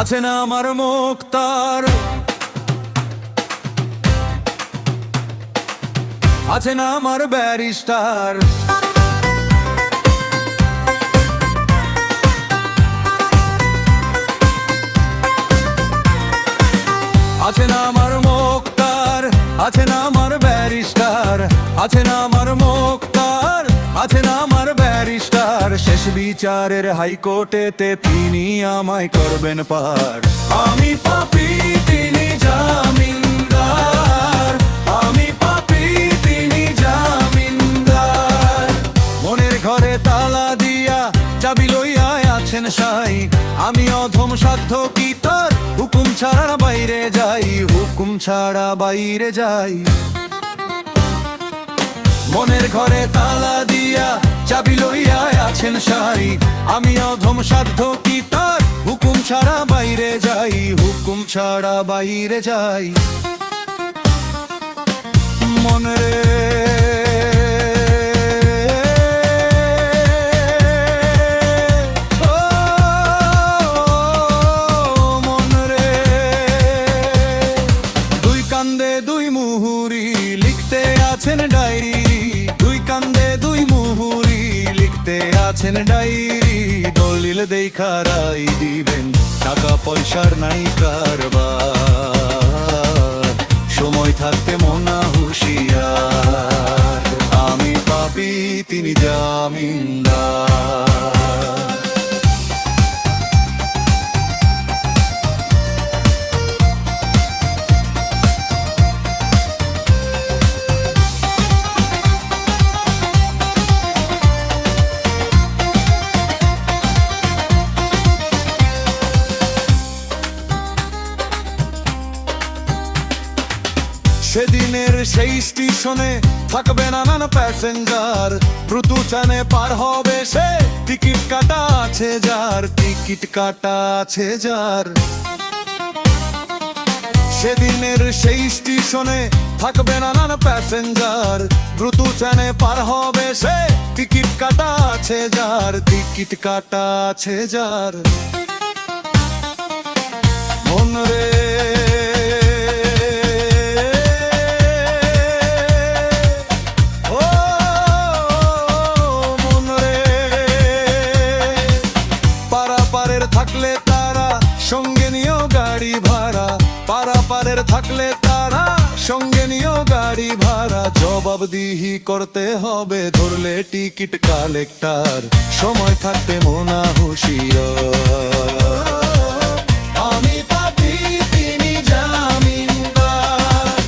আছে না আমার মুখ তার? আছে না আমার ব্যারিস্টার? আছে না আমার মুখ তার? আছে না আমার ব্যারিস্টার? আছে না আমার মুখ শেষ বিচারের হাইকোর্টেতে তিনি আমায় করবেন পার। আমি পাপি তিনি জামিনদার। আমি পাপি তিনি জামিনদার। মনের ঘরে তালা দিয়া চাবি লইয়া আছেন সাই। আমি অধম সাধ্য কি তার? হুকুম ছাড়া বাইরে যাই হুকুম ছাড়া বাইরে যাই। মনের ঘরে তালা দিয়া চাবি লইয়া আছেন সাই। আমি অধম সাধ্য কি তার? হুকুম ছাড়া বাইরে যাই, হুকুম ছাড়া বাইরে যাই। মনে দুই কান্দে দুই মুহুরি লিখতে আছেন ডায়েরি। আছেন ডায়েরি, দলিল দেখা রাই দিবেন। টাকা পয়সার নাই কারবার। সময় থাকতে মনা হুশিয়ার। আমি পাপি, তিনি জামিনদার। সেদিনের সেই স্টেশনে থাকবে নানান প্যাসেঞ্জার দ্রুত চানে পার হবে সে, টিকিট কাটা আছে যার, টিকিট কাটা আছে যার। সেদিনের সেই স্টেশনে থাকবে নানান প্যাসেঞ্জার দ্রুত চানে পার হবে সে, টিকিট কাটা আছে যার, টিকিট কাটা আছে যার। থাকলে তারা সঙ্গে নিয়েও গাড়ি ভাড়া। জবাবদিহি করতে হবে, ধরলে টিকিট কালেক্টার। সময় থাকতে মোনা হুশিয়ার আমি পাপি, তিনি জামিনদার।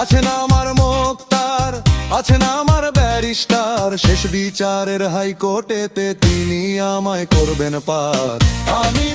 আছে না আমার মুক্তার, আছে না আমার ব্যারিস্টার। শেষ বিচারের হাইকোর্টেতে তিনি আমায় করবেন পার। আমি